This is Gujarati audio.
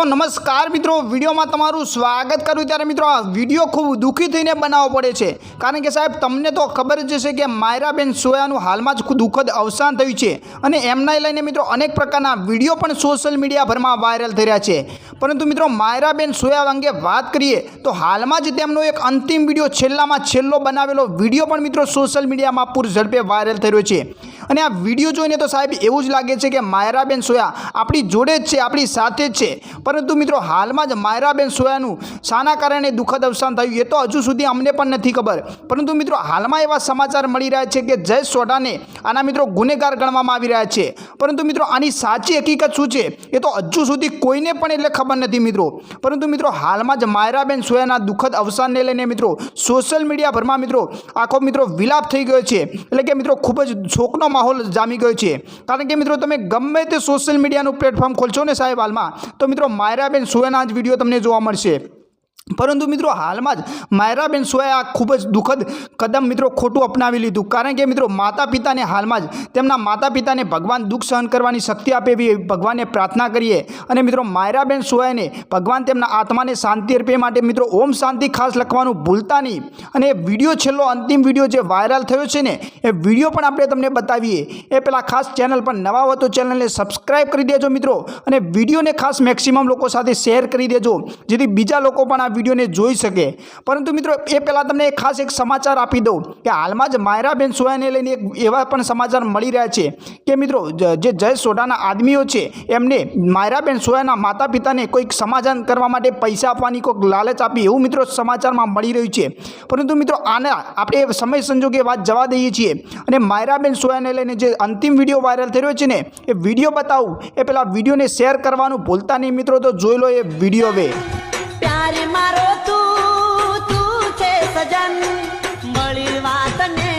તો નમસ્કાર મિત્રો, વિડીયોમાં તમારું સ્વાગત કરું. ત્યારે મિત્રો, આ વીડિયો ખૂબ દુઃખી થઈને બનાવવો પડે છે. કારણ કે સાહેબ, તમને તો ખબર જ છે કે માયરાબેન સોયાનું હાલમાં જ દુઃખદ અવસાન થયું છે. અને એમના લઈને મિત્રો, અનેક પ્રકારના વીડિયો પણ સોશિયલ મીડિયાભરમાં વાયરલ થઈ રહ્યા છે. પરંતુ મિત્રો, માયરાબેન સોયા અંગે વાત કરીએ, તો હાલમાં જ તેમનો એક અંતિમ વીડિયો છેલ્લામાં છેલ્લો બનાવેલો વીડિયો પણ મિત્રો, સોશિયલ મીડિયામાં પૂર ઝડપે વાયરલ થઈ રહ્યો છે. અને આ વીડિયો જોઈને તો સાહેબ એવું જ લાગે છે કે માયરાબેન સોયા આપણી જોડે જ છે, આપણી સાથે જ છે. પરંતુ મિત્રો, હાલમાં જ માયરાબેન સોયાનું શાના કારણે દુઃખદ અવસાન થયું. એ તો હજુ સુધી અમને પણ નથી ખબર. પરંતુ મિત્રો, હાલમાં એવા સમાચાર મળી રહ્યા છે કે જય સોઢાને આના મિત્રો ગુનેગાર ગણવામાં આવી રહ્યા છે. પરંતુ મિત્રો, આની સાચી હકીકત શું છે? એ તો હજુ સુધી કોઈને પણ એટલે ખબર નથી મિત્રો. પરંતુ મિત્રો, હાલમાં જ માયરાબેન સોયાના દુઃખદ અવસાનને લઈને મિત્રો, સોશિયલ મીડિયા ભરમાં મિત્રો આખો મિત્રો વિલાપ થઈ ગયો છે. એટલે કે મિત્રો, ખૂબ જ શોકનો માહોલ જામી ગયો છે. કારણ કે મિત્રો તમે ગમે તે સોશિયલ મીડિયાનું પ્લેટફોર્મ ખોલશો ને સાહેબ હાલમાં, તો મિત્રો માયરાબેન સુવેના જ વીડિયો તમને જોવા મળશે. પરંતુ મિત્રો હાલમાં જ માયરાબેન સોએ આ ખૂબ જ દુઃખદ કદમ મિત્રો ખોટું અપનાવી લીધું. કારણ કે મિત્રો માતા પિતાને હાલમાં જ તેમના માતા પિતાને ભગવાન દુઃખ સહન કરવાની શક્તિ આપે એવી ભગવાનને પ્રાર્થના કરીએ. અને મિત્રો માયરાબેન સોયાને ભગવાન તેમના આત્માને શાંતિ અર્પે માટે મિત્રો ઓમ શાંતિ ખાસ લખવાનું ભૂલતા નહીં. અને વીડિયો છેલ્લો અંતિમ વીડિયો જે વાયરલ થયો છે ને, એ વીડિયો પણ આપણે તમને બતાવીએ. એ પહેલાં ખાસ ચેનલ પર નવા હો તો ચેનલને સબસ્ક્રાઈબ કરી દેજો મિત્રો. અને વિડીયોને ખાસ મેક્સિમમ લોકો સાથે શેર કરી દેજો. જેથી બીજા લોકો પણ આ વિડીયોને જોઈ શકે. પરંતુ મિત્રો, એ પહેલાં તમને ખાસ એક સમાચાર આપી દઉં કે હાલમાં જ માયરાબેન સોયાને લઈને એક એવા પણ સમાચાર મળી રહ્યા છે કે મિત્રો, જે જય સોઢાના આદમીઓ છે, એમને માયરાબેન સોયાના માતા પિતાને કોઈક સમાધાન કરવા માટે પૈસા આપવાની કોઈક લાલચ આપી એવું મિત્રો સમાચારમાં મળી રહ્યું છે. પરંતુ મિત્રો, આના આપણે સમય સંજોગે વાત જવા દઈએ છીએ. અને માયરાબેન સોયાને લઈને જે અંતિમ વીડિયો વાયરલ થઈ રહ્યો છે ને, એ વીડિયો બતાવું. એ પહેલાં વિડીયોને શેર કરવાનું ભૂલતા નહીં મિત્રો, તો જોઈ લો એ વીડિયો હવે. 女娃三年。